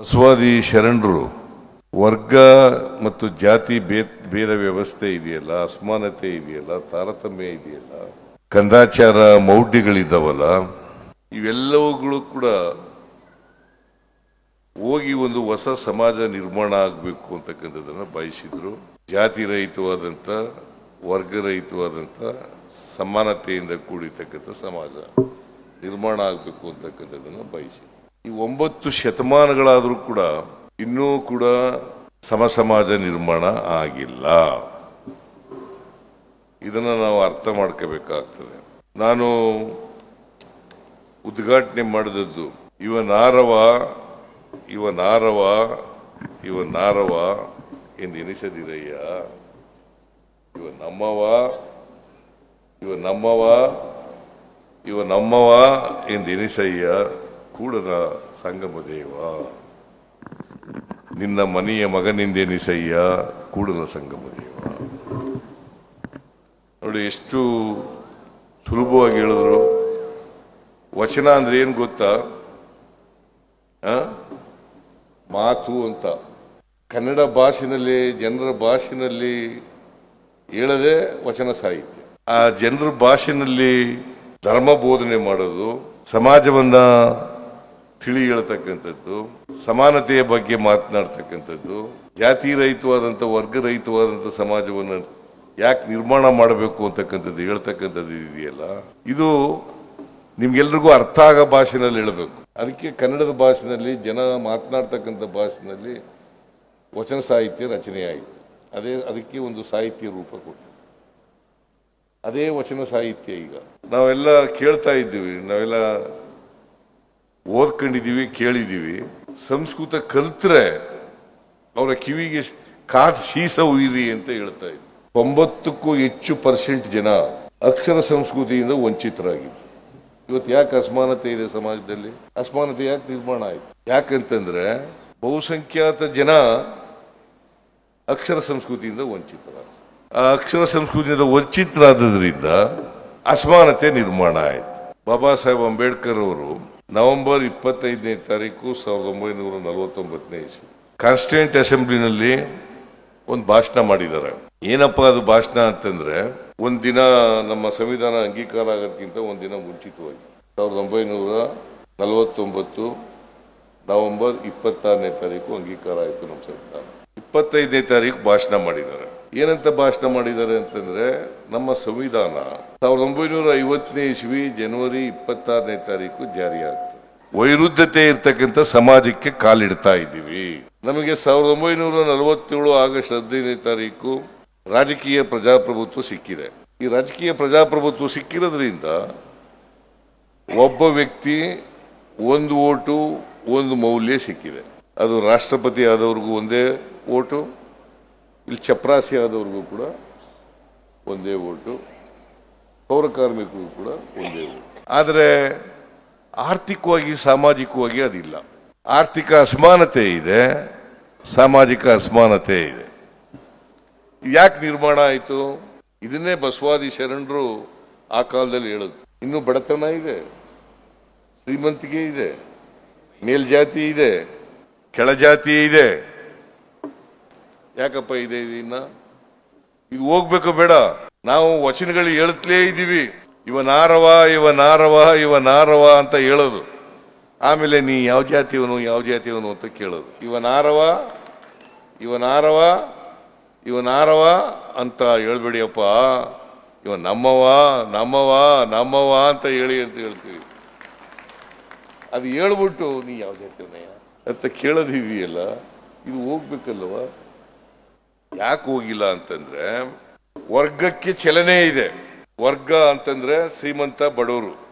ಬಸವಾದಿ ಶರಣರು, ವರ್ಗ ಮತ್ತು ಜಾತಿ ಭೇದ ವ್ಯವಸ್ಥೆ ಇದೆಯಲ್ಲ, ಅಸಮಾನತೆ ಇದೆಯಲ್ಲ, ತಾರತಮ್ಯ ಇದೆಯಲ್ಲ, ಕಂದಾಚಾರ ಮೌಢ್ಯಗಳಿದ್ದಾವಲ್ಲ ಇವೆಲ್ಲವುಗಳು ಕೂಡ ಹೋಗಿ ಒಂದು ಹೊಸ ಸಮಾಜ ನಿರ್ಮಾಣ ಆಗಬೇಕು ಅಂತಕ್ಕಂಥದ್ದನ್ನು ಬಯಸಿದ್ರು ಜಾತಿ ರಹಿತವಾದಂಥ ವರ್ಗರಹಿತವಾದಂಥ ಸಮಾನತೆಯಿಂದ ಕೂಡಿರ್ತಕ್ಕಂಥ ಸಮಾಜ ನಿರ್ಮಾಣ ಆಗಬೇಕು ಅಂತಕ್ಕಂಥದ್ದನ್ನ ಬಯಸಿದ್ರು ಈ ಒಂಬತ್ತು ಶತಮಾನಗಳಾದರೂ ಕೂಡ ಇನ್ನೂ ಕೂಡ ಸಮಸಮಾಜ ನಿರ್ಮಾಣ ಆಗಿಲ್ಲ. ಇದನ್ನು ನಾವು ಅರ್ಥ ಮಾಡ್ಕೋಬೇಕಾಗ್ತದೆ. ನಾನು ಉದ್ಘಾಟನೆ ಮಾಡಿದದ್ದು, ಇವ ನಾರವ ಇವ ನಾರವ ಇವ ನಾರವ ಎಂದೆನಿಸದಿರಯ್ಯ ಇವ ನಮ್ಮವ ಇವ ನಮ್ಮವ ಇವ ನಮ್ಮವ ಎಂದೆನಿಸಯ್ಯ ಕೂಡಲ ಸಂಗಮ ದೇವ ನಿನ್ನ ಮನೆಯ ಮಗನಿಂದೇನಿಸಯ್ಯ ಕೂಡಲ ಸಂಗಮ ದೇವ ನೋಡಿ, ಎಷ್ಟು ಸುಲಭವಾಗಿ ಹೇಳಿದ್ರು. ವಚನ ಅಂದ್ರೆ ಏನ್ ಗೊತ್ತಾ? ಮಾತು ಅಂತ. ಕನ್ನಡ ಭಾಷೆನಲ್ಲಿ, ಜನರ ಭಾಷೆನಲ್ಲಿ ಹೇಳದೆ ವಚನ ಸಾಹಿತ್ಯ. ಆ ಜನರ ಭಾಷೆನಲ್ಲಿ ಧರ್ಮ ಬೋಧನೆ ಮಾಡೋದು, ಸಮಾಜವನ್ನ ತಿಳಿ ಹೇಳ್ತಕ್ಕಂಥದ್ದು ಸಮಾನತೆಯ ಬಗ್ಗೆ ಮಾತನಾಡ್ತಕ್ಕಂಥದ್ದು, ಜಾತಿ ರಹಿತವಾದಂಥ, ವರ್ಗ ರಹಿತವಾದಂಥ ಸಮಾಜವನ್ನು ಯಾಕೆ ನಿರ್ಮಾಣ ಮಾಡಬೇಕು ಅಂತಕ್ಕಂಥದ್ದು ಹೇಳ್ತಕ್ಕಂಥದ್ದು ಇದೆಯಲ್ಲ, ಇದು ನಿಮ್ಗೆಲ್ರಿಗೂ ಅರ್ಥ ಆಗೋ ಭಾಷೆನಲ್ಲಿ ಹೇಳಬೇಕು. ಅದಕ್ಕೆ ಕನ್ನಡದ ಭಾಷೆನಲ್ಲಿ ಜನ ಮಾತನಾಡ್ತಕ್ಕಂಥ ಭಾಷೆನಲ್ಲಿ ವಚನ ಸಾಹಿತ್ಯ ರಚನೆಯಾಯಿತು ಅದೇ, ಅದಕ್ಕೆ ಒಂದು ಸಾಹಿತ್ಯ ರೂಪ ಕೊಟ್ಟು ಅದೇ ವಚನ ಸಾಹಿತ್ಯ ಈಗ. ನಾವೆಲ್ಲ ಕೇಳ್ತಾ ಇದ್ದೀವಿ, ನಾವೆಲ್ಲ ಓದ್ಕೊಂಡಿದೀವಿ ಕೇಳಿದೀವಿ ಸಂಸ್ಕೃತ ಕಲ್ತ್ರೆ ಅವರ ಕಿವಿಗೆ ಕಾದ್ ಸೀಸ ಉಯಿರಿ ಅಂತ ಹೇಳ್ತಾ ಇದ್ರು ಒಂಬತ್ತಕ್ಕೂ ಹೆಚ್ಚು ಪರ್ಸೆಂಟ್ ಜನ ಅಕ್ಷರ ಸಂಸ್ಕೃತಿಯಿಂದ ವಂಚಿತರಾಗಿದ್ರು. ಇವತ್ತು ಯಾಕೆ ಅಸಮಾನತೆ ಇದೆ ಸಮಾಜದಲ್ಲಿ? ಅಸಮಾನತೆ ಯಾಕೆ ನಿರ್ಮಾಣ ಆಯ್ತು? ಯಾಕಂತಂದ್ರೆ ಬಹುಸಂಖ್ಯಾತ ಜನ ಅಕ್ಷರ ಸಂಸ್ಕೃತಿಯಿಂದ ವಂಚಿತರಾದ ಆ ಅಕ್ಷರ ಸಂಸ್ಕೃತಿಯಿಂದ ವಂಚಿತರಾದದ್ರಿಂದ ಅಸಮಾನತೆ ನಿರ್ಮಾಣ ಆಯ್ತು. ಬಾಬಾ ಸಾಹೇಬ್ ಅಂಬೇಡ್ಕರ್ ಅವರು ನವೆಂಬರ್ ಇಪ್ಪತ್ತೈದನೇ ತಾರೀಕು ಸಾವಿರದ ಒಂಬೈನೂರ ನಲವತ್ತೊಂಬತ್ತನೇ ಇಸ್ವಿ. ಕಾನ್ಸ್ಟಿಟ್ಯೂಂಟ್ ಅಸೆಂಬ್ಲಿನಲ್ಲಿ ಒಂದು ಭಾಷಣ ಮಾಡಿದ್ದಾರೆ. ಏನಪ್ಪ ಅದು ಭಾಷಣ ಅಂತಂದ್ರೆ, ಒಂದ್ ದಿನ ನಮ್ಮ ಸಂವಿಧಾನ ಅಂಗೀಕಾರ ಆಗೋದಕ್ಕಿಂತ ಒಂದ್ ದಿನ ಮುಂಚಿತವಾಗಿ. ಸಾವಿರದ ಒಂಬೈನೂರ ನಲವತ್ತೊಂಬತ್ತು ನವೆಂಬರ್ ಇಪ್ಪತ್ತಾರನೇ ತಾರೀಕು ಅಂಗೀಕಾರ ಆಯಿತು ನಮ್ಮ ಸಂವಿಧಾನ. ಇಪ್ಪತ್ತೈದನೇ ತಾರೀಕು ಭಾಷಣ ಮಾಡಿದ್ದಾರೆ. ಏನಂತ ಭಾಷಣ ಮಾಡಿದ್ದಾರೆ ಅಂತಂದ್ರೆ, ನಮ್ಮ ಸಂವಿಧಾನ ಸಾವಿರದ ಒಂಬೈನೂರ ಐವತ್ತನೇ ಇಸ್ವಿ ಜನವರಿ ಇಪ್ಪತ್ತಾರನೇ ತಾರೀಕು ಜಾರಿ ಆಗ್ತದೆ ವೈರುದ್ಧತೆ ಇರ್ತಕ್ಕಂಥ ಸಮಾಜಕ್ಕೆ ಕಾಲಿಡ್ತಾ ಇದ್ದೀವಿ. ನಮಗೆ ಸಾವಿರದ ಒಂಬೈನೂರ ನಲವತ್ತೇಳು ಆಗಸ್ಟ್ ಹದಿನೈದನೇ ತಾರೀಕು ರಾಜಕೀಯ ಪ್ರಜಾಪ್ರಭುತ್ವ ಸಿಕ್ಕಿದೆ. ಈ ರಾಜಕೀಯ ಪ್ರಜಾಪ್ರಭುತ್ವ ಸಿಕ್ಕಿರೋದ್ರಿಂದ ಒಬ್ಬ ವ್ಯಕ್ತಿ ಒಂದು ಓಟು, ಒಂದು ಮೌಲ್ಯ ಸಿಕ್ಕಿದೆ. ಅದು ರಾಷ್ಟ್ರಪತಿ ಆದವ್ರಿಗೂ ಒಂದೇ ಓಟು ಇಲ್ಲಿ ಚಪ್ರಾಸಿ ಆದವ್ರಿಗೂ ಕೂಡ ಒಂದೇ ಓಟು ಪೌರ ಕಾರ್ಮಿಕರಿಗೂ ಕೂಡ ಒಂದೇ ಓಟು. ಆದರೆ ಆರ್ಥಿಕವಾಗಿ, ಸಾಮಾಜಿಕವಾಗಿ ಅದಿಲ್ಲ. ಆರ್ಥಿಕ ಅಸಮಾನತೆ ಇದೆ, ಸಾಮಾಜಿಕ ಅಸಮಾನತೆ ಇದೆ. ಯಾಕೆ ನಿರ್ಮಾಣ ಆಯಿತು? ಇದನ್ನೇ ಬಸವಾದಿ ಶರಣರು ಆ ಕಾಲದಲ್ಲಿ ಹೇಳೋದು ಇನ್ನೂ ಬಡತನ ಇದೆ, ಶ್ರೀಮಂತಿಕೆ ಇದೆ, ಮೇಲ್ಜಾತಿ ಇದೆ, ಕೆಳಜಾತಿ ಇದೆ. ಯಾಕಪ್ಪ ಇದೆ ಇನ್ನ? ಇದು ಹೋಗ್ಬೇಕು ಬೇಡ. ನಾವು ವಚನಗಳು ಹೇಳುತ್ತಲೇ ಇದ್ದೀವಿ. ಇವ ನಾರವ ಇವ ನಾರವ ಅಂತ ಹೇಳೋದು. ಆಮೇಲೆ ನೀ ಯಾವ ಜಾತಿಯವನು ಯಾವ ಜಾತಿಯವನು ಅಂತ ಕೇಳೋದು. ಇವ ನಾರವ ಇವ ನಾರವ ಇವ ನಾರವ ಅಂತ ಹೇಳ್ಬೇಡಿಯಪ್ಪ. ಇವ ನಮ್ಮವ ನಮ್ಮವ ನಮ್ಮವ ಅಂತ ಹೇಳಿ ಅಂತ ಹೇಳ್ತೀವಿ. ಅದು ಹೇಳ್ಬಿಟ್ಟು ನೀ ಯಾವ ಜಾತಿಯವನಯ್ಯ ಅಂತ ಕೇಳೋದಿದೆಯಲ್ಲ? ಇದು ಹೋಗ್ಬೇಕಲ್ವ ಯಾಕೆ ಹೋಗಿಲ್ಲ ಅಂತಂದ್ರೆ ವರ್ಗಕ್ಕೆ ಚಲನೆ ಇದೆ. ವರ್ಗ ಅಂತಂದ್ರೆ ಶ್ರೀಮಂತ ಬಡವರು.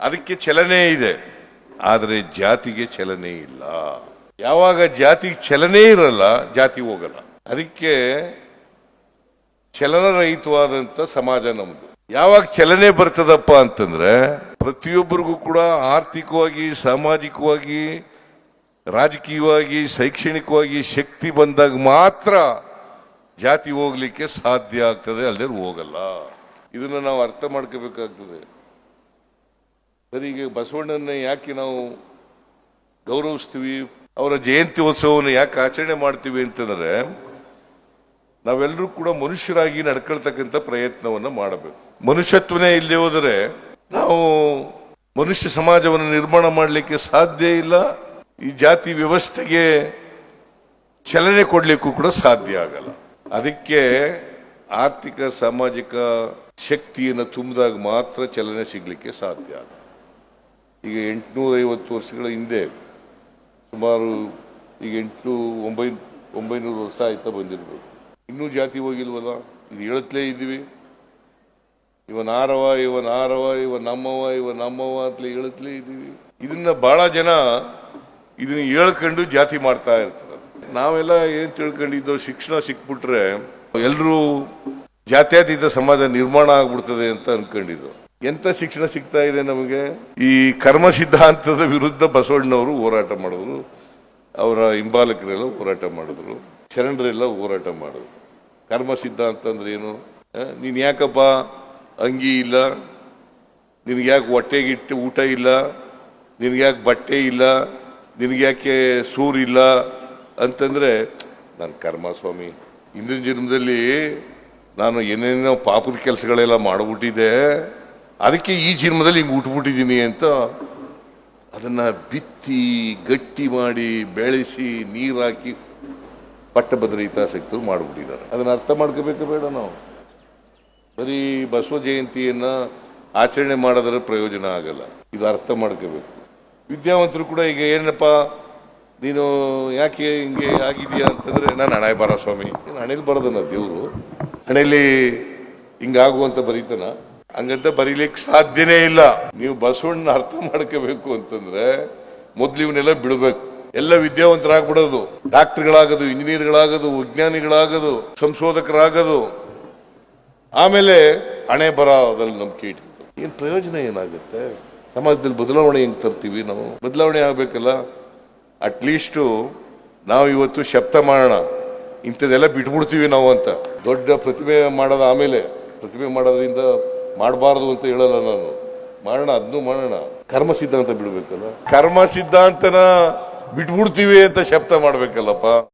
ಅದಕ್ಕೆ ಚಲನೆ ಇದೆ. ಆದರೆ ಜಾತಿಗೆ ಚಲನೆ ಇಲ್ಲ. ಯಾವಾಗ ಜಾತಿಗೆ ಚಲನೆ ಇರಲ್ಲ, ಜಾತಿ ಹೋಗಲ್ಲ. ಅದಕ್ಕೆ ಚಲನರಹಿತವಾದಂಥ ಸಮಾಜ ನಮ್ದು. ಯಾವಾಗ ಚಲನೆ ಬರ್ತದಪ್ಪ ಅಂತಂದ್ರೆ ಪ್ರತಿಯೊಬ್ಬರಿಗೂ ಕೂಡ ಆರ್ಥಿಕವಾಗಿ, ಸಾಮಾಜಿಕವಾಗಿ ರಾಜಕೀಯವಾಗಿ, ಶೈಕ್ಷಣಿಕವಾಗಿ ಶಕ್ತಿ ಬಂದಾಗ ಮಾತ್ರ ಜಾತಿ ಹೋಗ್ಲಿಕ್ಕೆ ಸಾಧ್ಯ ಆಗ್ತದೆ ಅಲ್ಲದೆ ಹೋಗಲ್ಲ. ಇದನ್ನು ನಾವು ಅರ್ಥ ಮಾಡ್ಕೋಬೇಕಾಗ್ತದೆ. ಸರಿ, ಈಗ ಬಸವಣ್ಣನ ಯಾಕೆ ನಾವು ಗೌರವಿಸ್ತೀವಿ? ಅವರ ಜಯಂತಿ ಉತ್ಸವವನ್ನು ಯಾಕೆ ಆಚರಣೆ ಮಾಡ್ತೀವಿ ಅಂತಂದ್ರೆ, ನಾವೆಲ್ಲರೂ ಕೂಡ ಮನುಷ್ಯರಾಗಿ ನಡ್ಕೊಳ್ತಕ್ಕಂಥ ಪ್ರಯತ್ನವನ್ನು ಮಾಡಬೇಕು. ಮನುಷ್ಯತ್ವನೇ ಇಲ್ಲದೆ ಹೋದರೆ ನಾವು ಮನುಷ್ಯ ಸಮಾಜವನ್ನು ನಿರ್ಮಾಣ ಮಾಡಲಿಕ್ಕೆ ಸಾಧ್ಯ ಇಲ್ಲ. ಈ ಜಾತಿ ವ್ಯವಸ್ಥೆಗೆ ಚಲನೆ ಕೊಡಲಿಕ್ಕೂ ಕೂಡ ಸಾಧ್ಯ ಆಗಲ್ಲ. ಅದಕ್ಕೆ ಆರ್ಥಿಕ, ಸಾಮಾಜಿಕ ಶಕ್ತಿಯನ್ನು ತುಂಬಿದಾಗ ಮಾತ್ರ ಚಲನೆ ಸಿಗಲಿಕ್ಕೆ ಸಾಧ್ಯ ಈಗ ಎಂಟುನೂರೈವತ್ತು ವರ್ಷಗಳ ಹಿಂದೆ ಸುಮಾರು ಈಗ ಎಂಟು, ಒಂಬೈ, ಒಂಬೈನೂರು ವರ್ಷ ಆಯ್ತಾ ಬಂದಿರ್ಬೇಕು ಇನ್ನೂ ಜಾತಿ ಹೋಗಿಲ್ವಲ್ಲ? ಇದು ಹೇಳುತ್ತಲೇ ಇದ್ದೀವಿ. ಇವ ನಾರವ ಇವ ನಾರವ ಇವ ನಮ್ಮವ ಇವ ನಮ್ಮವ ಅಂತಲೇ ಹೇಳುತ್ತಲೇ ಇದ್ದೀವಿ. ಇದನ್ನ ಬಹಳ ಜನ ಇದನ್ನ ಹೇಳ್ಕೊಂಡು ಜಾತಿ ಮಾಡ್ತಾ ಇರ್ತಾರೆ. ನಾವೆಲ್ಲ ಏನ್ ತಿಳ್ಕೊಂಡಿದ್ದು ಶಿಕ್ಷಣ ಸಿಕ್ಬಿಟ್ರೆ ಎಲ್ಲರೂ ಜಾತ್ಯತೀತ ಸಮಾಜ ನಿರ್ಮಾಣ ಆಗ್ಬಿಡ್ತದೆ ಅಂತ ಅನ್ಕೊಂಡಿದ್ರು ಎಂತ ಶಿಕ್ಷಣ ಸಿಗ್ತಾ ಇದೆ ನಮಗೆ? ಈ ಕರ್ಮ ಸಿದ್ಧಾಂತದ ವಿರುದ್ಧ ಬಸವಣ್ಣವರು ಹೋರಾಟ ಮಾಡಿದ್ರು. ಅವರ ಹಿಂಬಾಲಕರೆಲ್ಲ ಹೋರಾಟ ಮಾಡಿದ್ರು. ಶರಣರೆಲ್ಲ ಹೋರಾಟ ಮಾಡಿದ್ರು. ಕರ್ಮ ಸಿದ್ಧಾಂತ ಅಂದ್ರೆ ಏನು? ನೀನು ಯಾಕಪ್ಪ ಅಂಗಿ ಇಲ್ಲ? ನಿನ್ಗೆ ಯಾಕೆ ಹೊಟ್ಟೆಗಿಟ್ಟು ಊಟ ಇಲ್ಲ? ನಿನ್ಗೆ ಯಾಕೆ ಬಟ್ಟೆ ಇಲ್ಲ? ನಿನ್ಗೆ ಯಾಕೆ ಸೂರಿಲ್ಲ ಅಂತಂದ್ರೆ ನನ್ನ ಕರ್ಮ ಸ್ವಾಮಿ ಹಿಂದಿನ ಜನ್ಮದಲ್ಲಿ ನಾನು ಏನೇನೋ ಪಾಪದ ಕೆಲಸಗಳೆಲ್ಲ ಮಾಡಿಬಿಟ್ಟಿದ್ದೆ, ಅದಕ್ಕೆ ಈ ಜನ್ಮದಲ್ಲಿ ಹಿಂಗೆ ಉಟ್ಬಿಟ್ಟಿದ್ದೀನಿ ಅಂತ ಅದನ್ನ ಬಿತ್ತಿ, ಗಟ್ಟಿ ಮಾಡಿ, ಬೆಳೆಸಿ, ನೀರು ಹಾಕಿ ಪಟ್ಟಭದ್ರ ಹಿತಾಸಕ್ತರು ಮಾಡಿಬಿಟ್ಟಿದ್ದಾರೆ. ಅದನ್ನು ಅರ್ಥ ಮಾಡ್ಕೋಬೇಕು ಬೇಡ ನಾವು. ಬರೀ ಬಸವ ಜಯಂತಿಯನ್ನು ಆಚರಣೆ ಮಾಡೋದ್ರ ಪ್ರಯೋಜನ ಆಗಲ್ಲ. ಇದು ಅರ್ಥ ಮಾಡ್ಕೋಬೇಕು. ವಿದ್ಯಾವಂತರು ಕೂಡ ಈಗ ಏನಪ್ಪ, ನೀನು ಯಾಕೆ ಹಿಂಗೆ ಆಗಿದೆಯಾ ಅಂತಂದ್ರೆ, ನಾನು ಹಣೆ ಬರ ಸ್ವಾಮಿ, ನೀನು ಹಣೆಲಿ ಬರೋದನ್ನ ದೇವರು. ಹಣೆಯಲ್ಲಿ ಹಿಂಗಾಗುವಂತ ಬರೀತಾನ. ಹಂಗಂತ ಬರೀಲಿಕ್ಕೆ ಸಾಧ್ಯನೇ ಇಲ್ಲ. ನೀವು ಬಸವಣ್ಣ ಅರ್ಥ ಮಾಡ್ಕೋಬೇಕು ಅಂತಂದ್ರೆ ಮೊದ್ಲು ಇವನ್ನೆಲ್ಲ ಬಿಡಬೇಕು. ಎಲ್ಲ ವಿದ್ಯಾವಂತರಾಗ್ಬಿಡೋದು. ಡಾಕ್ಟರ್ಗಳಾಗೋದು, ಇಂಜಿನಿಯರ್ಗಳಾಗೋದು, ವಿಜ್ಞಾನಿಗಳಾಗೋದು, ಸಂಶೋಧಕರಾಗೋದು. ಆಮೇಲೆ ಹಣೆ ಬರದಲ್ಲಿ ನಂಬಿಕೆ ಇಟ್ಟು ಏನ್ ಪ್ರಯೋಜನ ಏನಾಗುತ್ತೆ? ಸಮಾಜದಲ್ಲಿ ಬದಲಾವಣೆ ಹೆಂಗೆ ತರ್ತೀವಿ ನಾವು? ಬದಲಾವಣೆ ಆಗಬೇಕಲ್ಲ? ಅಟ್ಲೀಸ್ಟು ನಾವು ಇವತ್ತು ಶಬ್ದ ಮಾಡೋಣ. ಇಂಥದ್ದೆಲ್ಲ ಬಿಟ್ಬಿಡ್ತೀವಿ ನಾವು ಅಂತ. ದೊಡ್ಡ ಪ್ರತಿಮೆ ಮಾಡೋದು ಆಮೇಲೆ, ಪ್ರತಿಮೆ ಮಾಡೋದ್ರಿಂದ ಮಾಡಬಾರ್ದು ಅಂತ ಹೇಳಲ್ಲ ನಾನು. ಮಾಡೋಣ ಅದನ್ನು ಮಾಡೋಣ. ಕರ್ಮ ಸಿದ್ಧಾಂತ ಬಿಡಬೇಕಲ್ಲ? ಕರ್ಮ ಸಿದ್ಧಾಂತನ ಬಿಟ್ಬಿಡ್ತೀವಿ ಅಂತ ಶಬ್ದ ಮಾಡ್ಬೇಕಲ್ಲಪ್ಪ.